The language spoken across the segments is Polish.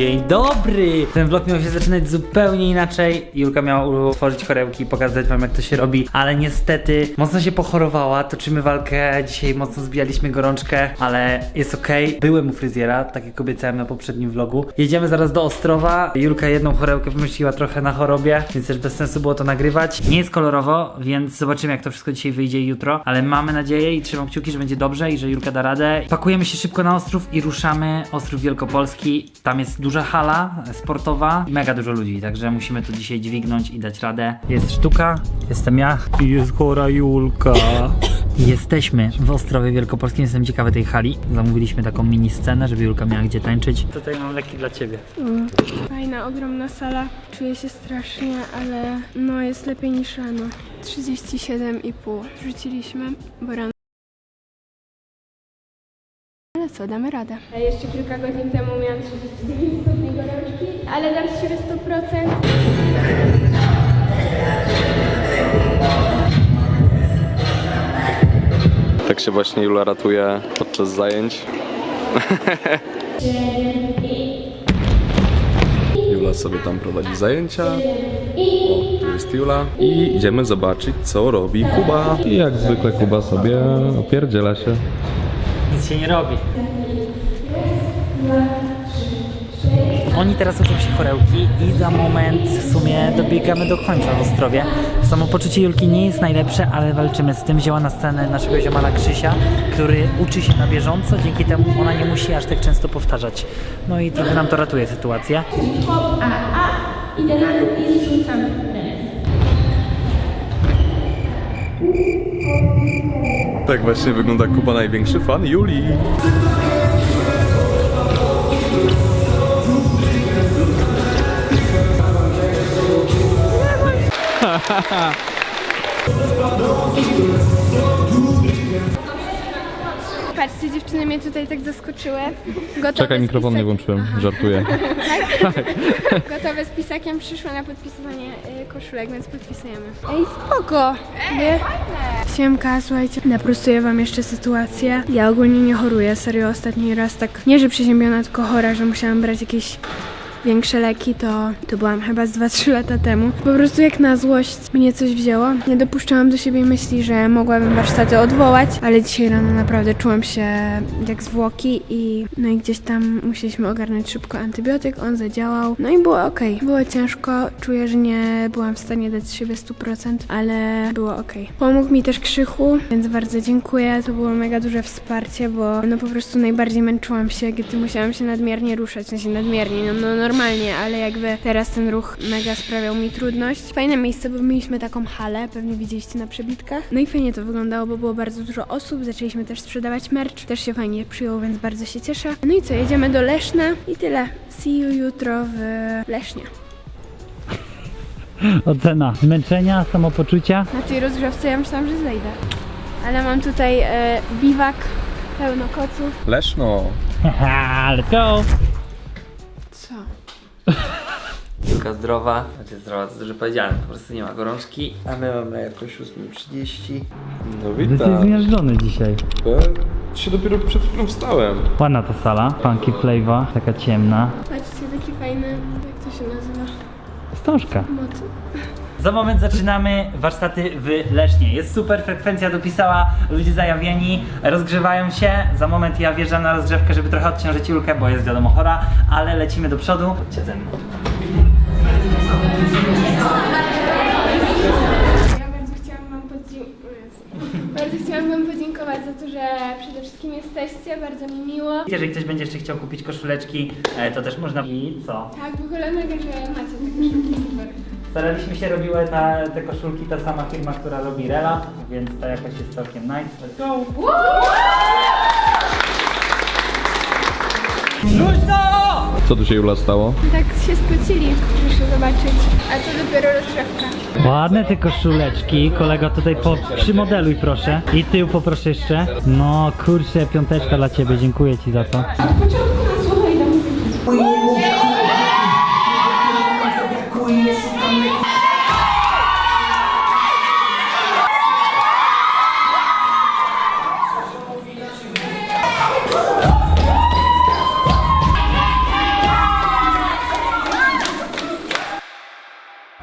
Dzień dobry! Ten vlog miał się zaczynać zupełnie inaczej. Julka miała utworzyć chorełki i pokazać wam jak to się robi, ale niestety mocno się pochorowała, toczymy walkę, dzisiaj mocno zbijaliśmy gorączkę, ale jest okej. Byłem u fryzjera, tak jak obiecałem na poprzednim vlogu. Jedziemy zaraz do Ostrowa. Julka jedną chorełkę wymyśliła trochę na chorobie, więc też bez sensu było to nagrywać. Nie jest kolorowo, więc zobaczymy jak to wszystko dzisiaj wyjdzie jutro, ale mamy nadzieję i trzymam kciuki, że będzie dobrze i że Julka da radę. Pakujemy się szybko na Ostrów i ruszamy. Ostrów Wielkopolski. Tam jest duża hala sportowa i mega dużo ludzi, także musimy to dzisiaj dźwignąć i dać radę. Jest sztuka, jestem ja i jest chora Julka. Jesteśmy w Ostrowie Wielkopolskim, jestem ciekawy tej hali. Zamówiliśmy taką mini scenę, żeby Julka miała gdzie tańczyć. Tutaj mam leki dla ciebie. Fajna, ogromna sala. Czuję się strasznie, ale no jest lepiej niż rano. 37,5 rzuciliśmy, bo rano. Ale co, damy radę. A jeszcze kilka godzin temu miałam 39 stopni gorączki, ale dam z siebie 100%. Tak się właśnie Jula ratuje podczas zajęć. Jula sobie tam prowadzi zajęcia. O, tu jest Jula. I idziemy zobaczyć, co robi Kuba. I jak zwykle Kuba sobie opierdziela się. Nic się nie robi. Oni teraz uczą się chorełki i za moment w sumie dobiegamy do końca w Ostrowie. Samopoczucie Julki nie jest najlepsze, ale walczymy z tym. Wzięła na scenę naszego ziomala Krzysia, który uczy się na bieżąco, dzięki temu ona nie musi aż tak często powtarzać. No i trochę nam to ratuje sytuację. Hop, a, a, idę na i Tak właśnie wygląda Kuba, największy fan Juli. Patrzcie, dziewczyny mnie tutaj tak zaskoczyły. Gotowe Czekaj, mikrofon nie włączyłem, żartuję. Gotowe z pisakiem przyszły na podpisywanie y, koszulek, więc podpisujemy. Ej, spoko! Ej, Siemka, słuchajcie, naprostuję wam jeszcze sytuację. Ja ogólnie nie choruję, serio ostatni raz tak, nie że przeziębiona, tylko chora, że musiałam brać jakieś większe leki, to, to byłam chyba z 2-3 lata temu. Po prostu jak na złość mnie coś wzięło. Nie dopuszczałam do siebie myśli, że mogłabym warsztaty odwołać, ale dzisiaj rano naprawdę czułam się jak zwłoki i no i gdzieś tam musieliśmy ogarnąć szybko antybiotyk, on zadziałał. No i było ok. Było ciężko, czuję, że nie byłam w stanie dać siebie 100%, ale było ok. Pomógł mi też Krzychu, więc bardzo dziękuję. To było mega duże wsparcie, bo no po prostu najbardziej męczyłam się, gdy musiałam się nadmiernie ruszać, w sensie nadmiernie, no, no normalnie, ale jakby teraz ten ruch mega sprawiał mi trudność. Fajne miejsce, bo mieliśmy taką halę, pewnie widzieliście na przebitkach. No i fajnie to wyglądało, bo było bardzo dużo osób, zaczęliśmy też sprzedawać merch, też się fajnie przyjął, więc bardzo się cieszę. No i co, jedziemy do Leszna i tyle. See you jutro w Lesznie. Ocena zmęczenia, samopoczucia. Na tej rozgrzewce ja myślałam, że zejdę. Ale mam tutaj e, biwak, pełno koców. Leszno. Haha, let's go! Co? Julka zdrowa, znaczy zdrowa, to dużo powiedziałem, po prostu nie ma gorączki. A my mamy jakoś 8.30. No Jesteś witam. zmiażdżony dzisiaj. Ja się dopiero przed chwilą wstałem. Ładna ta sala, funky flavor, taka ciemna. Patrzcie, taki fajny, jak to się nazywa? Wstążka. Moc. Za moment zaczynamy warsztaty w Lesznie. Jest super, frekwencja dopisała, ludzie zajawieni, rozgrzewają się. Za moment ja wjeżdżam na rozgrzewkę, żeby trochę odciążyć Julkę, bo jest wiadomo chora, ale lecimy do przodu. Chodźcie ze mną. Ja bardzo chciałam wam podziękować. Bardzo chciałam wam podziękować za to, że przede wszystkim jesteście, bardzo mi miło. Jeżeli ktoś będzie jeszcze chciał kupić koszuleczki, e, to też można. I co? Tak, w ogóle mega, że macie takie sztuki, super. Staraliśmy się, robiły na te koszulki ta sama firma, która robi Rela, więc ta jakość jest całkiem nice. Let's go! Luźno! Co tu się Jula stało? Tak się spocili, proszę zobaczyć. A to dopiero rozgrzewka. Ładne te koszuleczki, kolego tutaj po, przymodeluj proszę. I tył poproszę jeszcze. No kurczę, piąteczka dla ciebie, dziękuję ci za to.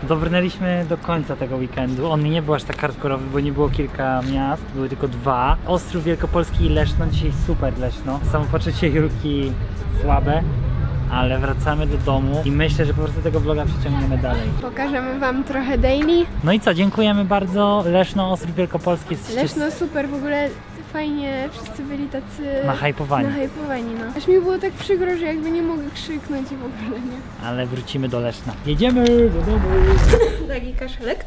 Dobrnęliśmy do końca tego weekendu. On nie był aż tak hardkorowy, bo nie było kilka miast, były tylko dwa. Ostrów Wielkopolski i Leszno, dzisiaj super Leszno. Samopoczucie Julki słabe, ale wracamy do domu i myślę, że po prostu tego vloga przeciągniemy dalej. Pokażemy wam trochę daily. No i co, dziękujemy bardzo. Leszno, Ostrów Wielkopolski jesteście Leszno super, w ogóle fajnie, wszyscy byli tacy... Nahypowani. Nahypowani, no. Aż mi było tak przykro, że jakby nie mogę krzyknąć i w ogóle, nie? ale wrócimy do Leszna. Jedziemy do domu. Taki kaszelek.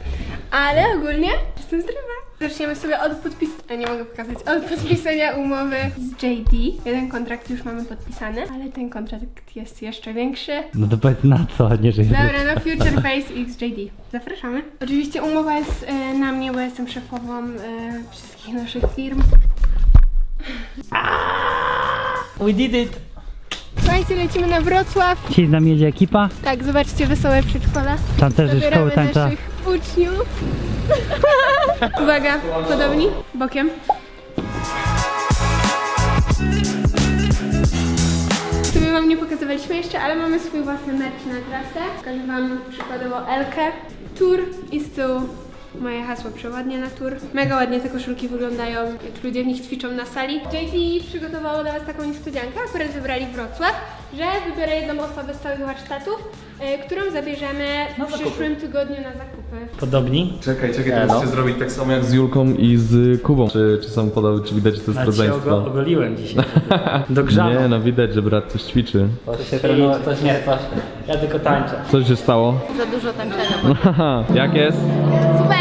Ale ogólnie jestem zdrowa. Zaczniemy sobie od podpisania, nie mogę pokazać, od podpisania umowy z JD. Jeden kontrakt już mamy podpisany, ale ten kontrakt jest jeszcze większy. No to powiedz na co, nie że Dobra, no Future Face X JD. Zapraszamy. Oczywiście umowa jest e, na mnie, bo jestem szefową e, wszystkich naszych firm. We did it! Słuchajcie, lecimy na Wrocław. Dzisiaj z nami jedzie ekipa. Tak, zobaczcie, wesołe przedszkola. Tancerzy szkoły Zabieramy tańca. naszych uczniów. Uwaga, podobni, bokiem. Sobie wam nie pokazywaliśmy jeszcze, ale mamy swój własny merch na trasę. Pokażę wam przykładowo Elkę. Tour i z tyłu moje hasło przewodnie na tour. Mega ładnie te koszulki wyglądają, jak ludzie w nich ćwiczą na sali. JT przygotowało dla was taką niespodziankę, akurat wybrali Wrocław, że wybiorę jedną osobę z całych warsztatów, y, którą zabierzemy w przyszłym tygodniu na zakupy. Podobni. Czekaj, czekaj, to musicie zrobić tak samo jak z Julką i z Kubą. Czy, czy są podobne, czy widać, że to jest Ale się ogo- rodzeństwo? ogoliłem dzisiaj. Dogrzano. Nie, no widać, że brat coś ćwiczy. To się trenuje, to nie, to ja tylko tańczę. Co się stało? Za dużo tańczenia. Haha, jak jest? Super!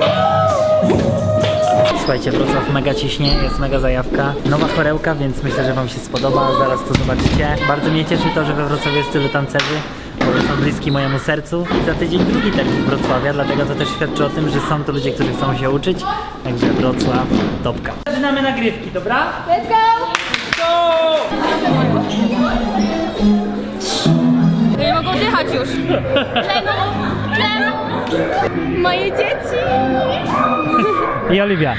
Słuchajcie, Wrocław mega ciśnie, jest mega zajawka. Nowa chorełka, więc myślę, że Wam się spodoba, zaraz to zobaczycie. Bardzo mnie cieszy to, że we Wrocławiu jest tylu tancerzy, bo są bliski mojemu sercu. I za tydzień drugi termin Wrocławia, dlatego to też świadczy o tym, że są to ludzie, którzy chcą się uczyć. Także Wrocław, topka. Zaczynamy nagrywki, dobra? Let's go! Nie mogą dychać już. Moje dzieci! I Oliwia.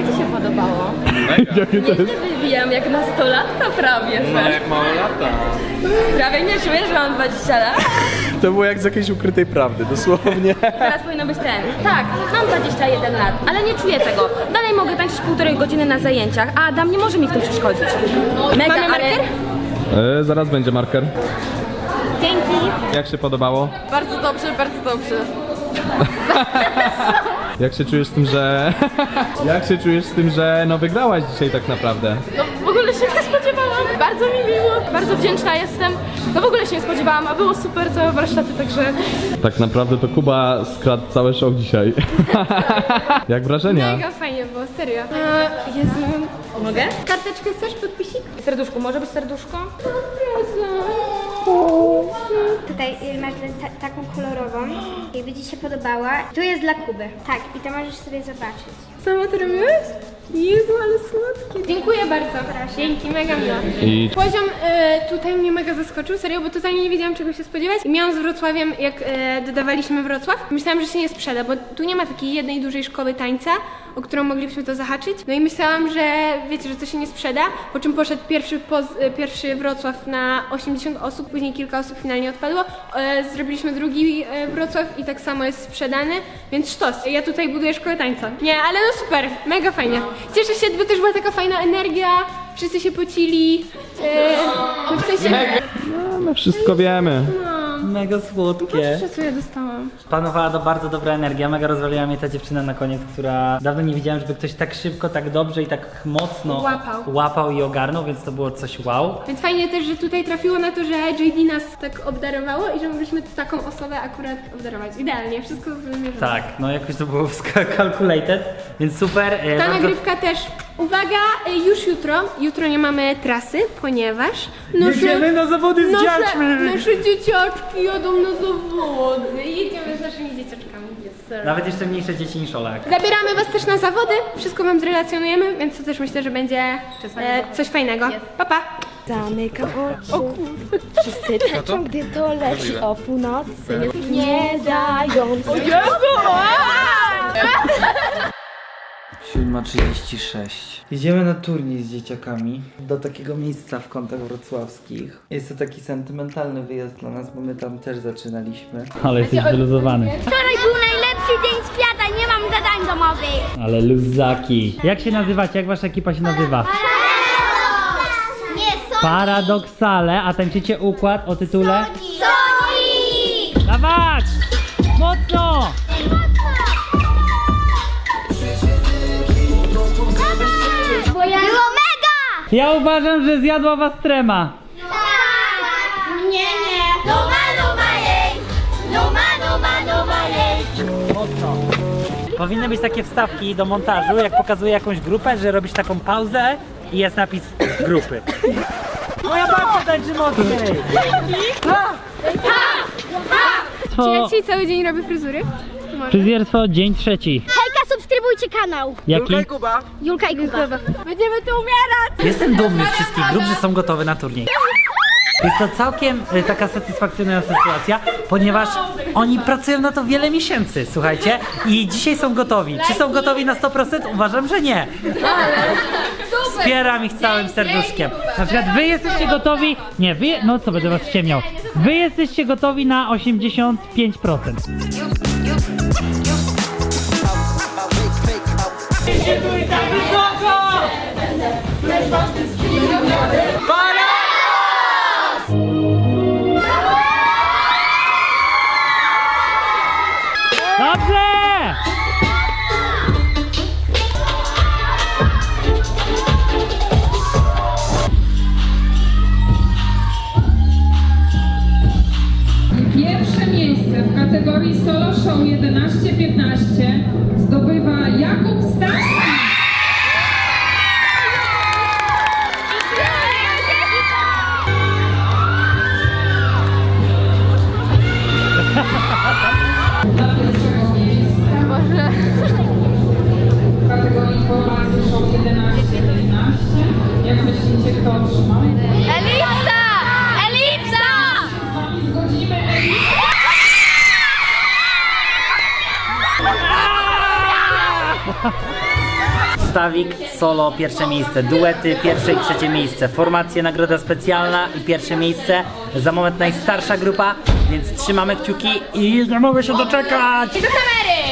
Jak Ci się podobało? Nieźle wywijam, jak nastolatka prawie, że. jak mało lata. Prawie nie czujesz, że mam 20 lat? To było jak z jakiejś ukrytej prawdy, dosłownie. Teraz powinno być ten. Tak, mam 21 lat, ale nie czuję tego. Dalej mogę tańczyć półtorej godziny na zajęciach, a Adam nie może mi w tym przeszkodzić. Mega, Mamy ale... marker? E, zaraz będzie marker. Dzięki! Jak się podobało? Bardzo dobrze, bardzo dobrze. Jak się czujesz z tym, że... Jak się czujesz z tym, że no wygrałaś dzisiaj tak naprawdę? No w ogóle się nie spodziewałam. Bardzo mi miło. Bardzo wdzięczna jestem. No w ogóle się nie spodziewałam, a było super całe warsztaty, także Tak naprawdę to Kuba skradł całe show dzisiaj. Jak wrażenia? Mega fajnie było, serio. Jezu. mogę? Karteczkę chcesz, podpisik? Serduszku, może być serduszko? Tutaj y, masz ta, taką kolorową. Jakby Ci się podobała. Tu jest dla Kuby. Tak, i to możesz sobie zobaczyć. Sama to robiłeś? Jezu, ale słodkie. Dziękuję bardzo. Dzięki, mega miło. I Poziom e, tutaj mnie mega zaskoczył, serio, bo totalnie nie wiedziałam czego się spodziewać. I miałam z Wrocławiem, jak e, dodawaliśmy Wrocław, myślałam, że się nie sprzeda, bo tu nie ma takiej jednej dużej szkoły tańca, o którą moglibyśmy to zahaczyć. No i myślałam, że wiecie, że to się nie sprzeda, po czym poszedł pierwszy, poz, e, pierwszy Wrocław na 80 osób, później kilka osób finalnie odpadło. E, zrobiliśmy drugi e, Wrocław i tak samo jest sprzedany, więc sztos. Ja tutaj buduję szkołę tańca. Nie, ale no super, mega fajnie. Cieszę się, bo też była taka fajna energia, wszyscy się pocili. No w sensie... no, my wszystko wiemy. Mega słodkie. Patrzcie, co ja dostałam. Panowała to bardzo dobra energia, mega rozwaliła mnie ta dziewczyna na koniec, która dawno nie widziałem, żeby ktoś tak szybko, tak dobrze i tak mocno Łapał. łapał i ogarnął, więc to było coś wow. Więc fajnie też, że tutaj trafiło na to, że JD nas tak obdarowało i że mogliśmy taką osobę akurat obdarować. Idealnie, wszystko wymierzone. Tak, no jakoś to było wska- calculated, więc super. e, Ta bardzo- nagrywka też Uwaga, y, już jutro, jutro nie mamy trasy, ponieważ nasze, na zawody nasze, nasze dzieciaczki jadą na zawody. Jedziemy z naszymi dzieciaczkami. Yes, sir. Nawet jeszcze mniejsze dzieci niż Olek. Zabieramy was też na zawody, wszystko wam zrelacjonujemy, więc to też myślę, że będzie e, coś fajnego. Pa, pa! Zamykam oczy. Wszyscy tańczą, gdy to leci o północy. Nie dają. 7.36. Jedziemy na turniej z dzieciakami do takiego miejsca w kątach wrocławskich. Jest to taki sentymentalny wyjazd dla nas, bo my tam też zaczynaliśmy. Ale jesteś wyluzowany. Wczoraj był najlepszy dzień świata, nie mam zadań domowych. Ale luzaki. Jak się nazywacie? Jak wasza ekipa się nazywa? Nie, Sonic! Paradoksale, a tańczycie układ o tytule? Sonic! Dawać! Mocno! Bo Ja uważam, że zjadła was trema. Tak! Nie, nie! No ma, no jej! No ma, no jej! Powinny być takie wstawki do montażu, jak pokazuje jakąś grupę, że robisz taką pauzę i jest napis grupy. Moja babcia tańczy mocniej! Czy ja dzisiaj cały dzień robię fryzury? Może. Fryzjerstwo, dzień trzeci. Subskrybujcie kanał! Jaki? Julka i Kuba. Będziemy tu umierać! Jestem dumny z wszystkich grup, że są gotowe na turniej. Jest to całkiem y, taka satysfakcjonująca sytuacja, ponieważ oni pracują na to wiele miesięcy, słuchajcie, i dzisiaj są gotowi. Czy są gotowi na 100%? Uważam, że nie. Wspieram ich całym serduszkiem. Na przykład wy jesteście gotowi, nie, wy, no co będę was ściemniał. Wy jesteście gotowi na 85%. Dobrze! Kto otrzymał? Elipsa! Elipsa! Z wami zgodzimy Elisa. Stawik, solo, pierwsze miejsce, duety, pierwsze i trzecie miejsce, formacje, nagroda specjalna i pierwsze miejsce, za moment najstarsza grupa, więc trzymamy kciuki i nie mogę się doczekać! Do kamery!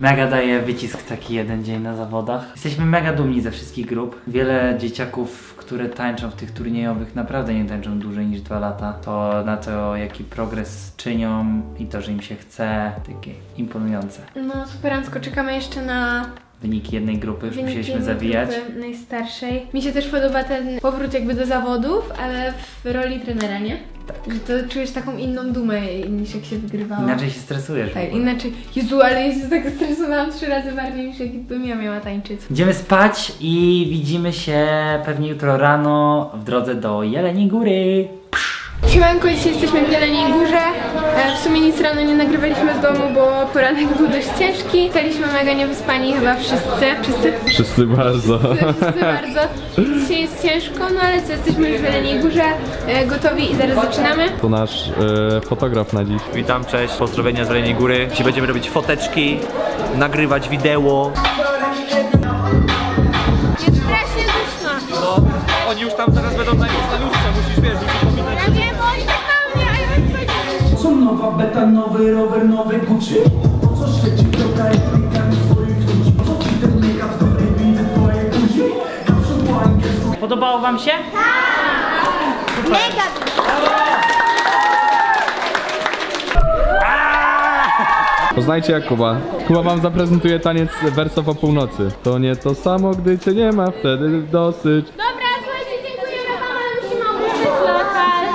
Mega daje wycisk taki jeden dzień na zawodach. Jesteśmy mega dumni ze wszystkich grup. Wiele dzieciaków, które tańczą w tych turniejowych, naprawdę nie tańczą dłużej niż dwa lata. To na to, jaki progres czynią i to, że im się chce, takie imponujące. No superancko, czekamy jeszcze na Wyniki jednej grupy, już wyniki musieliśmy zawijać. grupy najstarszej. Mi się też podoba ten powrót jakby do zawodów, ale w roli trenera, nie? Tak. Że to czujesz taką inną dumę niż jak się wygrywało. Inaczej się stresujesz. Tak, inaczej. Jezu, ale ja się tak stresowałam trzy razy bardziej niż jakbym ja miała tańczyć. Idziemy spać i widzimy się pewnie jutro rano w drodze do Jeleniej Góry. Siemanko, dzisiaj jesteśmy w Jeleniej Górze. E, W sumie nic rano nie nagrywaliśmy z domu, bo poranek był dość ciężki. Staliśmy mega niewyspani chyba wszyscy. Wszyscy, Wszyscy bardzo. wszyscy bardzo. Dzisiaj jest ciężko, no ale co, jesteśmy już w Jeleniej Górze, e, gotowi i zaraz zaczynamy. To nasz e, fotograf na dziś. Witam, cześć, pozdrowienia z Jeleniej Góry. Dzisiaj będziemy robić foteczki, nagrywać wideo. Nowy rower, nowy Gucci Po co świeci klikami swoich ludzi Po co ci ten make-up z dobrej winy twojej buzi Zawsze po angielsku Podobało wam się? Mega! Poznajcie Jakuba. Kuba wam zaprezentuje taniec wersow o północy. To nie to samo, gdy cię nie ma, wtedy dosyć. Dobra, słuchajcie, dziękujemy wam, ale musimy opuścić lokal.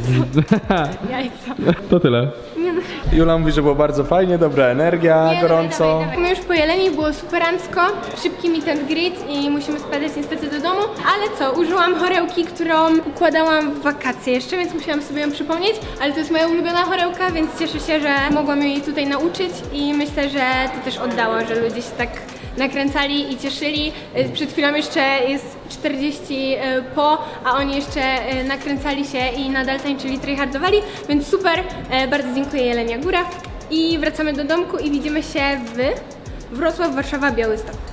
Jajca. To tyle. No, Jula mówi, że było bardzo fajnie, dobra energia, Nie, gorąco. dawaj, dawaj, dawaj. My już po Jeleni było superancko, szybki meet and greet i musimy spadać niestety do domu, ale co, użyłam chorełki, którą układałam w wakacje jeszcze, więc musiałam sobie ją przypomnieć, ale to jest moja ulubiona chorełka, więc cieszę się, że mogłam jej tutaj nauczyć i myślę, że to też oddało, że ludzie się tak nakręcali i cieszyli. Y, Przed chwilą jeszcze jest 40 y, po, a oni jeszcze y, nakręcali się i nadal tańczyli, tryhardowali, więc super. Bardzo dziękuję Jelenia Góra. I wracamy do domku i widzimy się w Wrocław, Warszawa, Białystok.